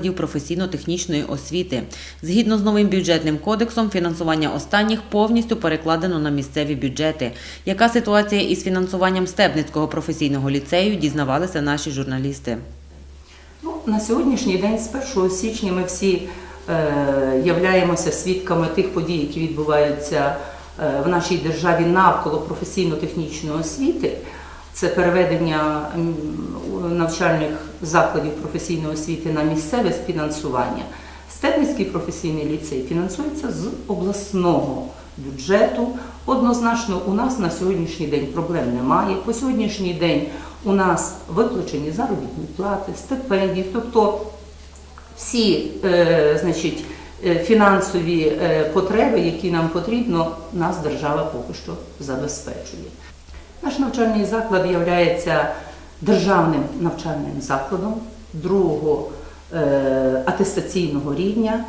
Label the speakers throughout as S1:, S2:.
S1: професійно-технічної освіти. Згідно з новим бюджетним кодексом, фінансування останніх повністю перекладено на місцеві бюджети. Яка ситуація із фінансуванням Стебницького професійного ліцею, дізнавалися наші журналісти.
S2: Ну, на сьогоднішній день, з 1 січня, ми всі е, являємося свідками тих подій, які відбуваються е, в нашій державі навколо професійно-технічної освіти. Це переведення навчальних закладів професійної освіти на місцеве фінансування. Стебницький професійний ліцей фінансується з обласного бюджету. Однозначно, у нас на сьогоднішній день проблем немає. По сьогоднішній день у нас виплачені заробітні плати, стипендії, тобто всі е, значить, е, фінансові е, потреби, які нам потрібно, нас держава поки що забезпечує. Наш навчальний заклад є державним навчальним закладом другого е, атестаційного рівня.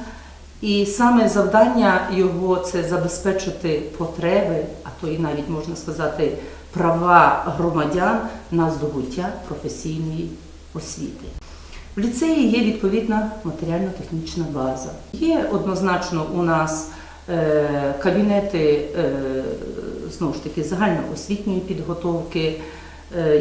S2: І саме завдання його це забезпечити потреби, а то і навіть можна сказати права громадян на здобуття професійної освіти. В ліцеї є відповідна матеріально-технічна база. Є однозначно у нас е, кабінети е, знову ж таки загальноосвітньої підготовки,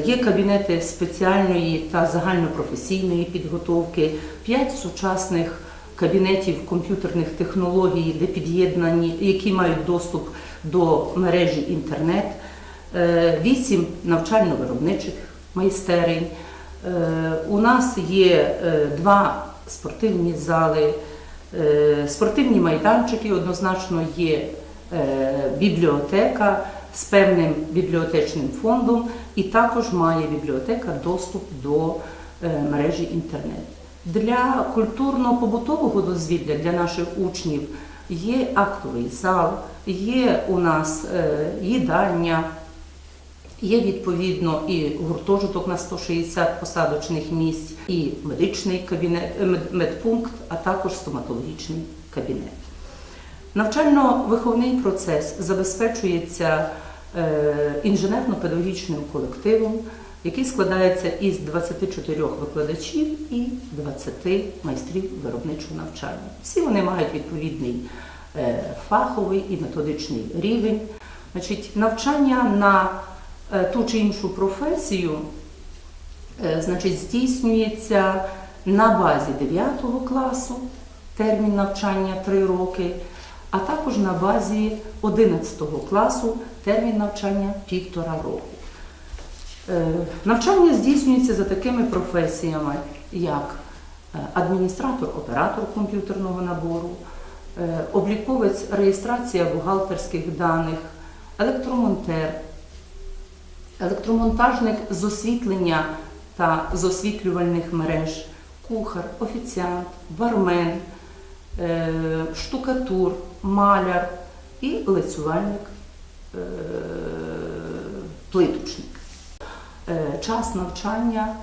S2: є кабінети спеціальної та загальнопрофесійної підготовки, п'ять сучасних кабінетів комп'ютерних технологій, де під'єднані, які мають доступ до мережі інтернет, е, вісім навчально-виробничих майстерень. Е, У нас є е, два спортивні зали, е, спортивні майданчики, однозначно є е, бібліотека з певним бібліотечним фондом, і також має бібліотека доступ до е, мережі інтернет. Для культурно-побутового дозвілля для наших учнів є актовий зал, є у нас е, їдальня, Є відповідно і гуртожиток на 160 посадочних місць, і медичний кабінет, е, медпункт, а також стоматологічний кабінет. Навчально-виховний процес забезпечується інженерно-педагогічним колективом, який складається із 24 викладачів і 20 майстрів виробничого навчання. Всі вони мають відповідний е, фаховий і методичний рівень. Значить, навчання на е, ту чи іншу професію е, значить, здійснюється на базі 9 класу, термін навчання 3 роки, а також на базі 11 класу, термін навчання 1,5 року. Е, Навчання здійснюється за такими професіями, як е, адміністратор-оператор комп'ютерного набору, е, обліковець реєстрація бухгалтерських даних, електромонтер, електромонтажник з освітлення та з освітлювальних мереж, кухар, офіціант, бармен, штукатур, маляр і лицювальник, е, плиточник. Е, Час навчання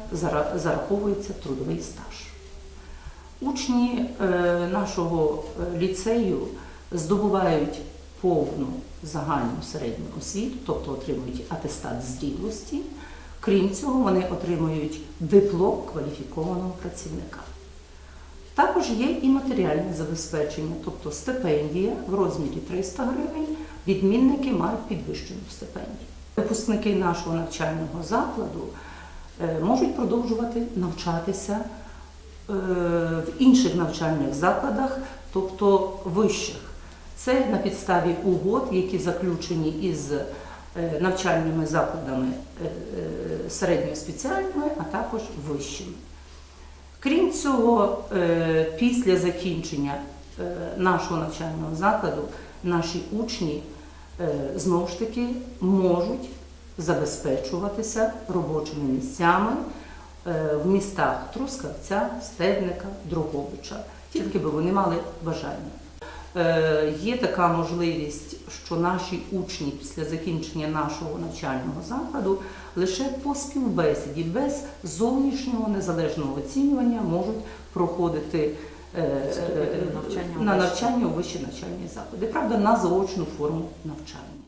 S2: зараховується трудовий стаж. Учні е, нашого е, ліцею здобувають повну загальну середню освіту, тобто отримують атестат зрілості. Крім цього, вони отримують диплом кваліфікованого працівника. Також є і матеріальне забезпечення, тобто стипендія в розмірі 300 гривень, відмінники мають підвищену стипендію. Випускники нашого навчального закладу е, можуть продовжувати навчатися е, в інших навчальних закладах, тобто вищих. Це на підставі угод, які заключені із е, навчальними закладами е, середньо-спеціальними, а також вищими. Крім цього, е, після закінчення е, нашого навчального закладу наші учні е, знову ж таки можуть забезпечуватися робочими місцями в містах Трускавця, Стебника, Дрогобича, тільки би вони мали бажання. Є така можливість, що наші учні після закінчення нашого навчального закладу лише по співбесіді без зовнішнього незалежного оцінювання можуть проходити е,
S1: навчання
S2: на навчання у вищі навчальні заклади. Правда, на заочну форму навчання.